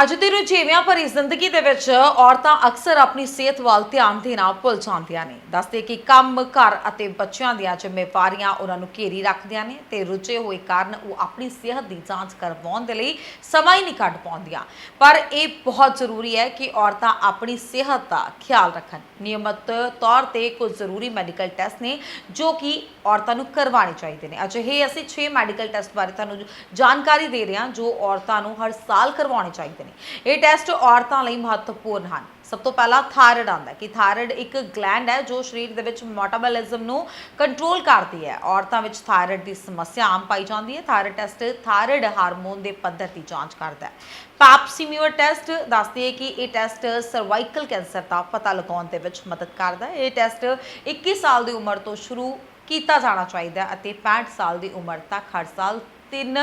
ਅੱਜ ਦੇ ਰੁਝੇਵਿਆਂ ਭਰੀ ਜ਼ਿੰਦਗੀ ਦੇ ਵਿੱਚ ਔਰਤਾਂ ਅਕਸਰ ਆਪਣੀ ਸਿਹਤ ਵੱਲ ਧਿਆਨ ਦੇਣਾ ਭੁੱਲ ਜਾਂਦੀਆਂ ਨੇ। ਦੱਸਦੇ ਕਿ ਕੰਮ, ਘਰ ਅਤੇ ਬੱਚਿਆਂ ਦੀਆਂ ਜ਼ਿੰਮੇਵਾਰੀਆਂ ਉਹਨਾਂ ਨੂੰ ਘੇਰੀ ਰੱਖਦੀਆਂ ਨੇ ਤੇ ਰੁਝੇ ਹੋਏ ਕਾਰਨ ਉਹ ਆਪਣੀ ਸਿਹਤ ਦੀ ਜਾਂਚ ਕਰਵਾਉਣ ਦੇ ਲਈ ਸਮਾਂ ਹੀ ਨਹੀਂ ਕੱਢ ਪਾਉਂਦੀਆਂ। ਪਰ ਇਹ ਬਹੁਤ ਜ਼ਰੂਰੀ ਹੈ ਕਿ ਔਰਤਾਂ ਆਪਣੀ ਸਿਹਤ ਦਾ ਖਿਆਲ ਰੱਖਣ। ਨਿਯਮਤ ਤੌਰ ਤੇ ਕੁਝ ਜ਼ਰੂਰੀ ਮੈਡੀਕਲ ਟੈਸਟ ਨੇ ਜੋ ਕਿ ਔਰਤਾਂ ਨੂੰ ਕਰਵਾਉਣੇ ਚਾਹੀਦੇ ਨੇ। ਅਜਿਹੇ ਅਸੀਂ 6 ਮੈਡੀਕਲ ਟੈਸਟ ਬਾਰੇ ਤੁਹਾਨੂੰ ਜਾਣਕਾਰੀ ਦੇ ਰਹੇ ਹਾਂ ਜੋ ਔਰਤਾਂ ਨੂੰ ਹਰ ਸਾਲ ਕਰਵਾਉਣੇ ਚਾਹੀਦੇ ਨੇ। ਇਹ ਟੈਸਟ ਔਰਤਾਂ ਲਈ ਮਹੱਤਵਪੂਰਨ ਹਨ। ਸਭ ਤੋਂ ਪਹਿਲਾਂ ਥਾਇਰਾਇਡ ਆਉਂਦਾ ਕਿ ਥਾਇਰਾਇਡ ਇੱਕ ਗਲੈਂਡ ਹੈ ਜੋ ਸਰੀਰ ਦੇ ਵਿੱਚ ਮੈਟਾਬੋਲਿਜ਼ਮ ਨੂੰ ਕੰਟਰੋਲ ਕਰਦੀ ਹੈ। ਔਰਤਾਂ ਵਿੱਚ ਥਾਇਰਾਇਡ ਦੀ ਸਮੱਸਿਆ ਆਮ ਪਾਈ ਜਾਂਦੀ ਹੈ। ਥਾਇਰਾਇਡ ਟੈਸਟ ਥਾਇਰਾਇਡ ਹਾਰਮੋਨ ਦੇ ਪੱਧਰ ਦੀ ਜਾਂਚ ਕਰਦਾ ਹੈ। ਪੈਪਸੀਮੀਅਰ ਟੈਸਟ ਦੱਸਦੀ ਹੈ ਕਿ ਇਹ ਟੈਸਟ ਸਰਵਾਈਕਲ ਕੈਂਸਰ ਦਾ ਪਤਾ ਲਗਾਉਣ ਦੇ ਵਿੱਚ ਮਦਦ ਕਰਦਾ ਹੈ। ਇਹ ਟੈਸਟ 21 ਸਾਲ ਦੀ ਉਮਰ ਤੋਂ ਸ਼ੁਰੂ ਕੀਤਾ ਜਾਣਾ ਚਾਹੀਦਾ ਅਤੇ 65 ਸਾਲ ਦੀ ਉਮਰ ਤੱਕ ਹਰ ਸਾਲ 3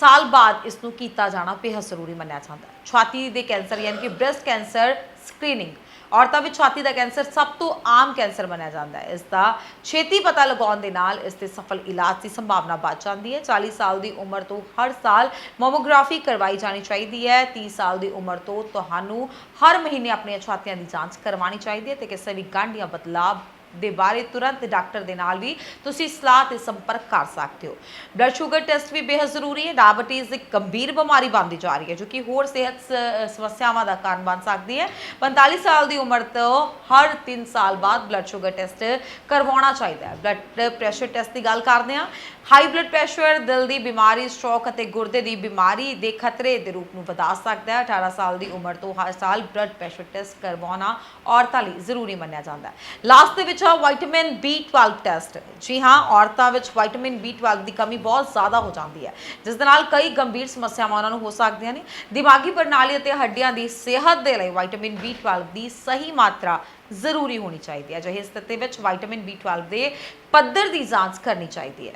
ਸਾਲ ਬਾਅਦ ਇਸ ਨੂੰ ਕੀਤਾ ਜਾਣਾ ਬੇਹੱਦ ਜ਼ਰੂਰੀ ਮੰਨਿਆ ਜਾਂਦਾ ਹੈ। ਛਾਤੀ ਦੇ ਕੈਂਸਰ ਯਾਨੀ ਕਿ ਬ੍ਰੈਸਟ ਕੈਂਸਰ ਸਕਰੀਨਿੰਗ ਔਰਤਾਂ ਵਿੱਚ ਛਾਤੀ ਦਾ ਕੈਂਸਰ ਸਭ ਤੋਂ ਆਮ ਕੈਂਸਰ ਮੰਨਿਆ ਜਾਂਦਾ ਹੈ। ਇਸ ਦਾ ਛੇਤੀ ਪਤਾ ਲਗਾਉਣ ਦੇ ਨਾਲ ਇਸ ਦੇ ਸਫਲ ਇਲਾਜ ਦੀ ਸੰਭਾਵਨਾ ਵੱਧ ਜਾਂਦੀ ਹੈ। 40 ਸਾਲ ਦੀ ਉਮਰ ਤੋਂ ਹਰ ਸਾਲ ਮੈਮੋਗ੍ਰਾਫੀ ਕਰਵਾਈ ਜਾਣੀ ਚਾਹੀਦੀ ਹੈ। 30 ਸਾਲ ਦੀ ਉਮਰ ਤੋਂ ਤੁਹਾਨੂੰ ਹਰ ਮਹੀਨੇ ਆਪਣੀਆਂ ਛਾਤੀਆਂ ਦੀ ਜਾਂਚ ਕਰਵਾਉਣੀ ਚਾਹੀਦੀ ਹੈ ਤੇ ਕਿਸੇ ਵੀ ਗੰਢ ਜਾਂ ਬਦਲਾਅ ਦੇ ਬਾਰੇ ਤੁਰੰਤ ਡਾਕਟਰ ਦੇ ਨਾਲ ਵੀ ਤੁਸੀਂ ਸਲਾਹ ਤੇ ਸੰਪਰਕ ਕਰ ਸਕਦੇ ਹੋ। ਬਲੱਡ ਸ਼ੂਗਰ ਟੈਸਟ ਵੀ ਬੇਹੱਦ ਜ਼ਰੂਰੀ ਹੈ ਡਾਇਬੀਟੀਜ਼ ਇੱਕ ਗੰਭੀਰ ਬਿਮਾਰੀ ਬਣਦੀ ਜਾ ਰਹੀ ਹੈ, ਜੋ ਕਿ ਹੋਰ ਸਿਹਤ ਸ- ਸਮੱਸਿਆਵਾਂ ਦਾ ਕਾਰਨ ਬਣ ਸਕਦੀ ਹੈ। 45 ਸਾਲ ਦੀ ਉਮਰ ਤੋਂ ਹਰ 3 ਸਾਲ ਬਾਅਦ ਬਲੱਡ ਸ਼ੂਗਰ ਟੈਸਟ ਕਰਵਾਉਣਾ ਚਾਹੀਦਾ ਹੈ। ਬਲੱਡ ਪ੍ਰੈਸ਼ਰ ਟੈਸਟ ਦੀ ਗੱਲ ਕਰਦੇ ਹਾਂ। ਹਾਈ ਬਲੱਡ ਪ੍ਰੈਸ਼ਰ ਦਿਲ ਦੀ ਬਿਮਾਰੀ ਸਟ੍ਰੋਕ ਅਤੇ ਗੁਰਦੇ ਦੀ ਬਿਮਾਰੀ ਦੇ ਖਤਰੇ ਦੇ ਰੂਪ ਨੂੰ ਵਧਾ ਸਕਦਾ ਹੈ। 18 ਸਾਲ ਦੀ ਉਮਰ ਤੋਂ ਹਰ ਸਾਲ ਬਲੱਡ ਪ੍ਰੈਸ਼ਰ ਟੈਸਟ ਕਰਵਾਉਣਾ ਔਰਤਾਂ ਲਈ ਜ਼ਰੂਰੀ ਮੰਨਿਆ ਜਾਂਦਾ ਹੈ। ਲਾਸਟ ਦੇ ਵਿੱਚ ਆ ਵਿਟਾਮਿਨ B12 ਟੈਸਟ ਜੀ ਹਾਂ, ਔਰਤਾਂ ਵਿੱਚ ਵਿਟਾਮਿਨ B12 ਦੀ ਕਮੀ ਬਹੁਤ ਜ਼ਿਆਦਾ ਹੋ ਜਾਂਦੀ ਹੈ। ਜਿਸ ਦੇ ਨਾਲ ਕਈ ਗੰਭੀਰ ਸਮੱਸਿਆਵਾਂ ਉਹਨਾਂ ਨੂੰ ਹੋ ਸਕਦੀਆਂ ਨੇ। ਦਿਮਾਗੀ ਪ੍ਰਣਾਲੀ ਅਤੇ ਹੱਡੀਆਂ ਦੀ ਸਿਹਤ ਦੇ ਲਈ ਵਿਟਾਮਿਨ B12 ਦੀ ਸਹੀ ਮਾਤਰਾ ਜ਼ਰੂਰੀ ਹੋਣੀ ਚਾਹੀਦੀ ਹੈ। ਅਜਿਹੇ ਸਥਿਤੀ ਵਿੱਚ ਵਿਟਾਮਿਨ B12 ਦੇ ਪੱਧਰ ਦੀ ਜਾਂਚ ਕਰਨੀ ਚਾਹੀਦੀ ਹੈ।